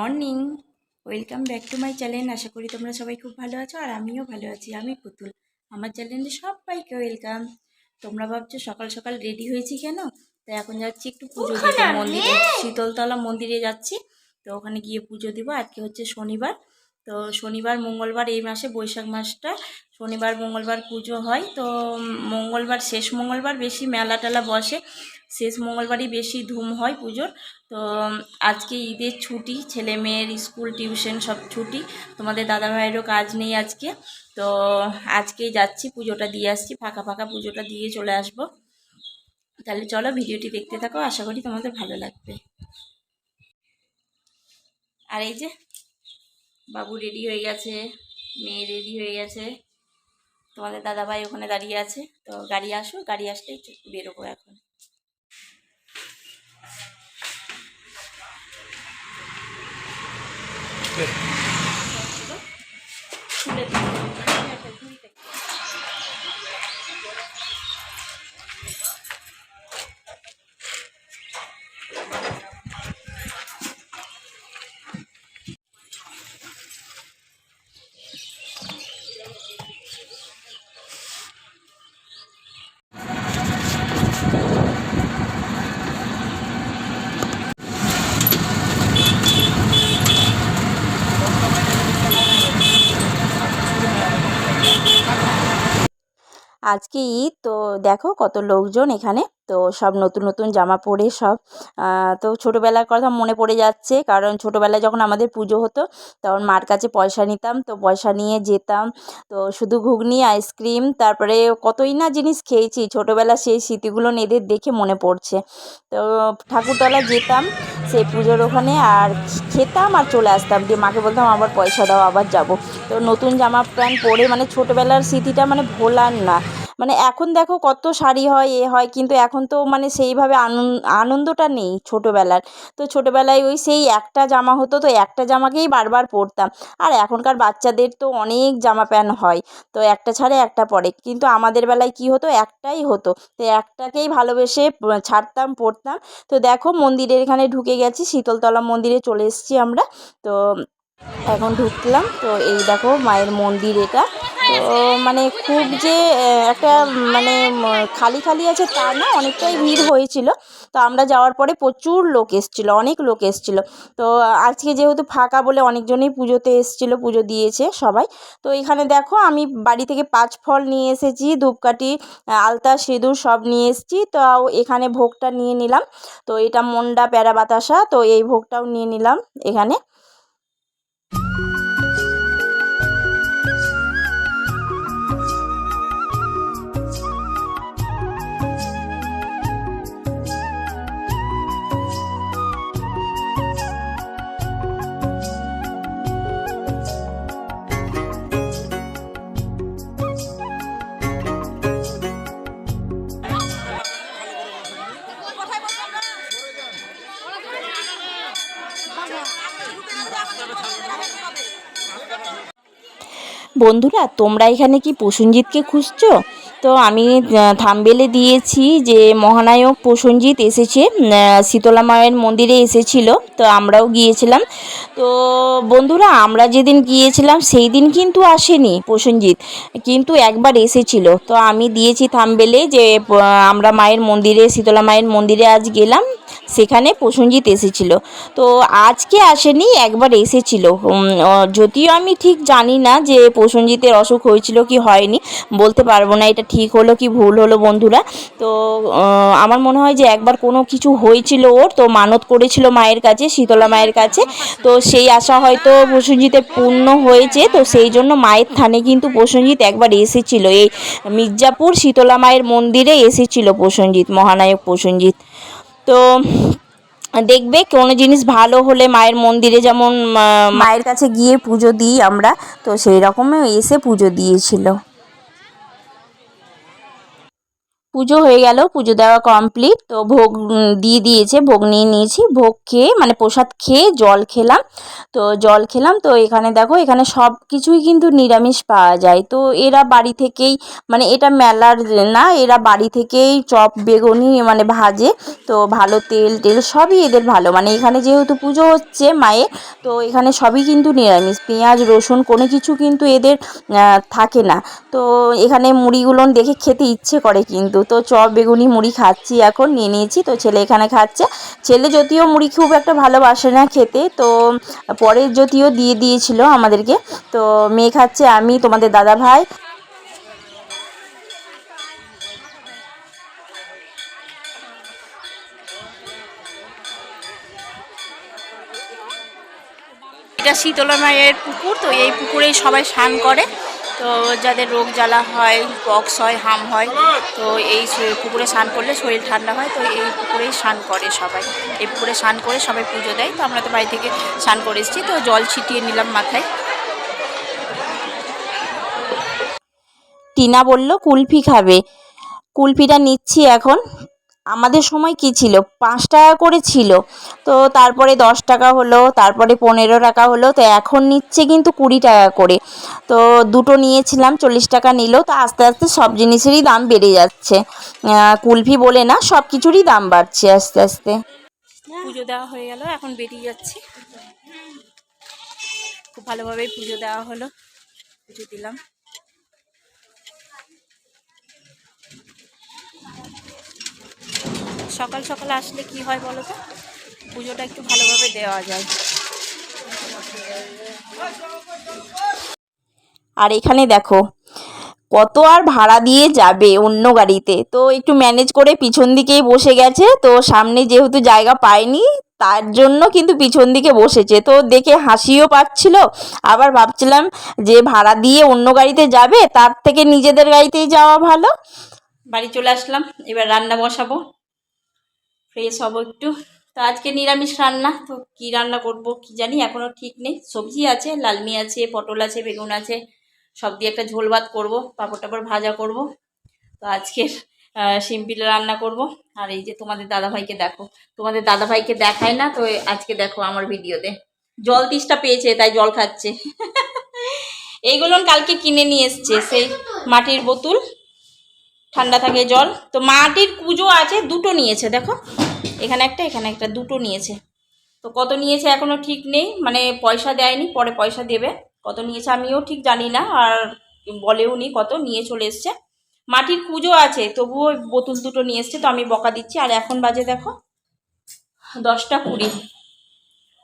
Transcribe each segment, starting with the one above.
Morning welcome back to my channel আশা করি তোমরা সবাই খুব ভালো আছো আর আমিও ভালো আছি। আমি পুতুল। আমার চ্যানেলে সবাইকে ওয়েলকাম তোমরা ভাবছ সকাল সকাল রেডি হয়েছি কেন? তাই এখন যাচ্ছি একটু পুজো দিতে। মন্দিরে শীতলতলা মন্দিরে যাচ্ছি। তো ওখানে গিয়ে পুজো দিব। আজকে হচ্ছে শনিবার। তো শনিবার মঙ্গলবার এই মাসে বৈশাখ মাসটা। শনিবার মঙ্গলবার পুজো হয়। তো মঙ্গলবার শেষ মঙ্গলবার বেশি মেলা টেলা বসে। শেষ মঙ্গলবারই বেশি ধুম হয় পুজোর। তো আজকে ঈদের ছুটি, ছেলে মেয়ের স্কুল টিউশন সব ছুটি, তোমাদের দাদা ভাইয়েরও কাজ নেই আজকে। তো, আজকেই যাচ্ছি, পুজোটা দিয়ে আসছি, ফাঁকা ফাঁকা পুজোটা দিয়ে চলে আসব। তাহলে চলো ভিডিওটি দেখতে থাকো, আশা করি তোমাদের ভালো লাগবে। আর এই যে, বাবু রেডি হয়ে গেছে, মেয়ে রেডি হয়ে গেছে। তোমাদের দাদা ভাই ওখানে দাঁড়িয়ে আছে, তো গাড়ি আসো গাড়ি আসলেই বেরোবো এখন। খুলে আজকে ঈদ তো দেখো কত লোকজন এখানে তো সব নতুন নতুন জামা পরে সব। তো ছোটোবেলার কথা মনে পড়ে যাচ্ছে, কারণ ছোটোবেলায় যখন আমাদের পুজো হতো, তখন মার কাছে পয়সা নিতাম, তো পয়সা নিয়ে যেতাম। তো শুধু ঘুগনি, আইসক্রিম, তারপরে কতই না জিনিস খেয়েছি ছোটোবেলা সেই স্মৃতিগুলো এদের দেখে মনে পড়ছে। তো ঠাকুরতলা যেতাম, সেই পুজোর ওখানে আর খেতাম আর চলে আসতাম। দিয়ে মাকে বলতাম আবার পয়সা দাও, আবার যাব। তো নতুন জামা প্যান্ট পরে মানে ছোটোবেলার স্মৃতিটা মানে ভোলার না। মানে এখন দেখো কত শাড়ি হয়, এ হয়, কিন্তু এখন তো মানে সেইভাবে আনন- আনন্দটা নেই ছোটোবেলার। তো ছোটোবেলায় ওই সেই একটা জামা হতো, তো একটা জামাকেই বারবার পরতাম। আর এখনকার বাচ্চাদের তো অনেক জামা প্যান্ট হয়, তো একটা ছাড়ে একটা পরে। কিন্তু আমাদের বেলায় কী হতো, একটাই হতো। তো একটাকেই ভালোবেসে ছাড়তাম, পরতাম। তো দেখো মন্দিরের এখানে ঢুকে গেছি, শীতলতলা মন্দিরে চলে এসেছি আমরা। তো এখন ঢুকলাম, তো এই দেখো মায়ের মন্দির এটা। তো মানে খুব যে একটা মানে খালি খালি আছে তা না, অনেকটাই ভিড় হয়েছিল। তো আমরা যাওয়ার পরে প্রচুর লোক এসেছিল, অনেক লোক এসেছিল। তো আজকে যেহেতু ফাঁকা বলে অনেকজনই পুজোতে এসেছিল, পুজো দিয়েছে সবাই। তো এখানে দেখো, আমি বাড়ি থেকে পাঁচ ফল নিয়ে এসেছি, ধূপকাঠি আলতা, সিঁদুর সব নিয়ে এসেছি। তো এখানে ভোগটা নিয়ে নিলাম। তো এটা মন্ডা, প্যারা, বাতাসা, তো এই ভোগটাও নিয়ে নিলাম এখানে। বন্ধুরা, তোমরা এখানে কি প্রসেনজিৎকে খুঁজছো? তো আমি থামবেলে দিয়েছি যে মহানায়ক প্রসেনজিৎ এসেছে শীতলা মায়ের মন্দিরে এসেছিল, তো আমরাও গিয়েছিলাম। তো বন্ধুরা, আমরা যেদিন গিয়েছিলাম, সেই দিন কিন্তু আসেনি প্রসেনজিৎ, কিন্তু একবার এসেছিল। তো আমি দিয়েছি থামবেলে যে আমরা মায়ের মন্দিরে, শীতলা মায়ের মন্দিরে আজ গেলাম। সেখানে প্রসেনজিৎ এসেছিল। তো আজকে আসেনি, একবার এসেছিল। যদিও আমি ঠিক জানি না যে প্রসেনজিতের অসুখ হয়েছিল কি হয়নি, বলতে পারব না এটা ঠিক হলো কি ভুল হলো বন্ধুরা। তো আমার মনে হয় যে একবার কোনো কিছু হয়েছিল ওর, তো মানত করেছিল মায়ের কাছে, শীতলা মায়ের কাছে। তো সেই আশা হয়তো প্রসেনজিতের পূর্ণ হয়েছে, তো সেই জন্য মায়ের থানে কিন্তু প্রসেনজিৎ একবার এসেছিল। এই মির্জাপুর শীতলা মায়ের মন্দিরে এসেছিল প্রসেনজিৎ, মহানায়ক প্রসেনজিৎ। তো দেখবে কোনো জিনিস ভালো হলে মায়ের মন্দিরে যেমন মায়ের কাছে গিয়ে পুজো দিই আমরা, তো সেই রকমই এসে পুজো দিয়েছিল। পুজো হয়ে গেল, পুজো দেওয়া কমপ্লিট তো ভোগ দিয়ে দিয়েছে, ভোগ নিয়ে নিয়েছি। ভোগ খেয়ে মানে প্রসাদ খেয়ে জল খেলাম। তো জল খেলাম, তো এখানে দেখো, এখানে সব কিছুই কিন্তু নিরামিষ পাওয়া যায়। তো এরা বাড়ি থেকেই মানে এটা মেলার না, এরা বাড়ি থেকেই চপ, বেগুনি মানে ভাজে। তো ভালো তেল, টেল সবই এদের ভালো। মানে এখানে যেহেতু পুজো হচ্ছে মায়ের, তো এখানে সবই কিন্তু নিরামিষ। পেঁয়াজ, রসুন কোনো কিছু কিন্তু এদের থাকে না। তো এখানে মুড়িগুলো দেখে খেতে ইচ্ছে করে কিন্তু। তো চপ, বেগুনি, মুড়ি খাচ্ছি এখন, নিয়ে নিয়েছি। তো ছেলে এখানে খাচ্ছে। ছেলে যদিও মুড়ি খুব একটা ভালোবাসে না খেতে, তো পরে যদিও দিয়ে দিয়েছিল আমাদেরকে। তো মেয়ে খাচ্ছে আমি, তোমাদের দাদা ভাই। এটা শীতলা মায়ের পুকুর, তো এই পুকুরেই সবাই স্নান করে। তো যাদের রোগ জ্বালা হয় পক্স হয়, হাম হয়, তো এই পুকুরে স্নান করলে শরীর ঠান্ডা হয়, তো এই পুকুরেই স্নান করে সবাই। এই পুকুরে স্নান করে সবাই পুজো দেয়, তো আমরা তো বাড়ি থেকে স্নান করে এসেছি, তো জল ছিটিয়ে নিলাম মাথায়। টিনা বলল, কুলফি খাবে। কুলফিটা নিচ্ছি এখন। আমাদের সময় কি ছিল? পাঁচ টাকা করে ছিল। তো তারপরে দশ টাকা হলো, তারপরে পনেরো টাকা হলো, তো এখন নিচ্ছে কিন্তু কুড়ি টাকা করে। তো দুটো নিয়েছিলাম, চল্লিশ টাকা নিল, তো আস্তে আস্তে সব জিনিসেরই দাম বেড়ে যাচ্ছে। কুলফি বলে না, সব কিছুরই দাম বাড়ছে আস্তে আস্তে। পুজো দেওয়া হয়ে গেল, এখন বেরিয়ে যাচ্ছি। খুব ভালোভাবেই পুজো দেওয়া হলো, পুজো দিলাম। সকাল সকাল আসলে কি হয় বলো তো? পুজোটা একটু ভালোভাবে দেওয়া যায়। আর এখানে দেখো, কত আর ভাড়া দিয়ে যাবে অন্য গাড়িতে? তো একটু ম্যানেজ করে পিছন দিকেই বসে গেছে, তো সামনে যেহেতু জায়গা পায়নি, তার জন্য কিন্তু পিছন দিকে বসেছে। তো দেখে হাসিও পাচ্ছিল, আবার ভাবছিলাম যে ভাড়া দিয়ে অন্য গাড়িতে যাবে, তার থেকে নিজেদের গাড়িতেই যাওয়া ভালো। বাড়ি চলে আসলাম, এবার রান্না বসাবো। ফ্রেশ হব একটু। তো আজকে নিরামিষ রান্না। তো কি রান্না করব কি জানি এখনও ঠিক নেই। সবজি আছে, লালমি আছে, পটল আছে, বেগুন আছে। সব দিয়ে একটা ঝোল ভাত করব, পাঁপড় টাপড় ভাজা করব। তো আজকের সিম্পল রান্না করব। আর এই যে তোমাদের দাদাভাইকে দেখো। তোমাদের দাদাভাইকে দেখায় না, তো আজকে দেখো আমার ভিডিওতে। জল তিষ্টা পেয়েছে, তাই জল খাচ্ছে। এইগুলো কালকে কিনে নিয়ে এসছে, সেই মাটির বোতল। ঠান্ডা থাকে জল। তো মাটির পুজো আছে, দুটো নিয়েছে, দেখো। এখানে একটা এখানে একটা, দুটো নিয়েছে। তো কত নিয়েছে এখনও ঠিক নেই মানে পয়সা দেয়নি, পরে পয়সা দেবে। কত নিয়েছে আমিও ঠিক জানি না, আর বলেও নি কত, নিয়ে চলে এসছে। মাটির পুজো আছে, তবুও বোতল দুটো নিয়ে এসছে, তো আমি বকা দিচ্ছি। আর এখন বাজে, দেখো, দশটা কুড়ি।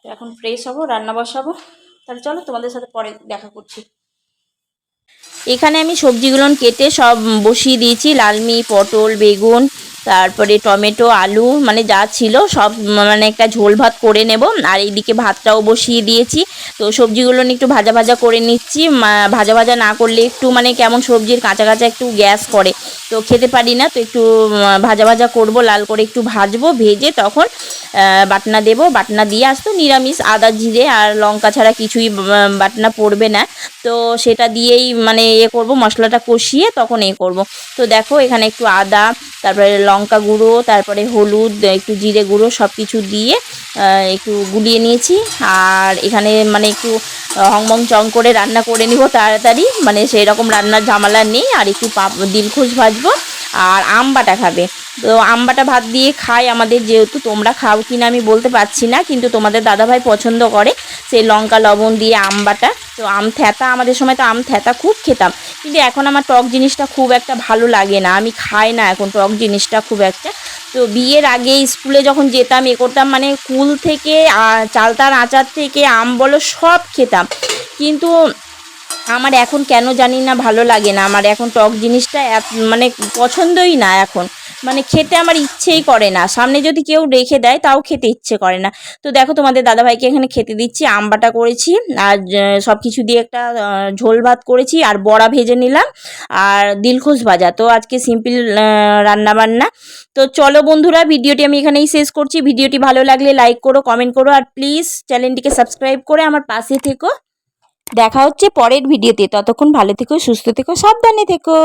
তো এখন ফ্রেশ হব, রান্না বসাবো। তাহলে চলো তোমাদের সাথে পরে দেখা করছি। এখানে আমি সবজিগুলো কেটে সব বসিয়ে দিয়েছি। লালমি পটল বেগুন তারপরে টমেটো, আলু মানে যা ছিল সব মানে একটা ঝোল ভাত করে নেব। আর এইদিকে ভাতটাও বসিয়ে দিয়েছি। তো সবজিগুলো একটু ভাজা ভাজা করে নিচ্ছি। ভাজা ভাজা না করলে একটু মানে কেমন সবজির কাঁচা কাঁচা একটু গ্যাস করে। তো খেতে পারি না, তো একটু ভাজা ভাজা করব, লাল করে একটু ভাজবো, ভেজে তখন বাটনা দেবো। বাটনা দিয়ে আসতো নিরামিষ, আদা, জিরে আর লঙ্কা ছাড়া কিছুই বাটনা পড়বে না। তো সেটা দিয়েই মানে এ করব, মশলাটা কষিয়ে তখন এ করব। তো দেখো এখানে একটু আদা, তারপরে লঙ্কা গুঁড়ো, তারপরে হলুদ, একটু জিরে গুঁড়ো সব কিছু দিয়ে একটু গুলিয়ে নিয়েছি। আর এখানে মানে একটু হংমং চং করে রান্না করে নিব তাড়াতাড়ি। মানে সেই রকম রান্নার ঝামেলা নেই। আর একটু পাপ দিলখুশ ভাজবো। আর আম বাটা খাবে। তো আম বাটা ভাত দিয়ে খাই আমাদের যেহেতু, তোমরা খাও কি না আমি বলতে পারছি না, কিন্তু তোমাদের দাদাভাই পছন্দ করে সেই লঙ্কা, লবণ দিয়ে আম বাটা তো আম থ্যাতা আমাদের সময় তো আম থ্যাতা খুব খেতাম। কিন্তু এখন আমার টক জিনিসটা খুব একটা ভালো লাগে না, আমি খাই না এখন টক জিনিসটা খুব একটা। তো বিয়ের আগে স্কুলে যখন যেতাম, এ করতাম মানে কুল থেকে চালতার আচার থেকে আম বলো সব খেতাম। কিন্তু আমার এখন কেন জানি না ভালো লাগে না। আমার এখন টক জিনিসটা মানে পছন্দই না এখন। মানে খেতে আমার ইচ্ছেই করে না। সামনে যদি কেউ রেখে দেয়, তাও খেতে ইচ্ছে করে না। তো দেখো তোমাদের দাদাভাইকে এখানে খেতে দিচ্ছি। আম বাটা করেছি, আর সব কিছু দিয়ে একটা ঝোল ভাত করেছি, আর বড়া ভেজে নিলাম, আর দিলখোশ ভাজা। তো আজকে সিম্পল রান্না বান্না তো চলো বন্ধুরা, ভিডিওটি আমি এখানেই শেষ করছি। ভিডিওটি ভালো লাগলে লাইক করো, কমেন্ট করো, আর প্লিজ চ্যানেলটিকে সাবস্ক্রাইব করে আমার পাশে থেকো। দেখা হচ্ছে পরের ভিডিওতে। ততক্ষণ ভালো থেকো সুস্থ থেকো সাবধানে থেকো।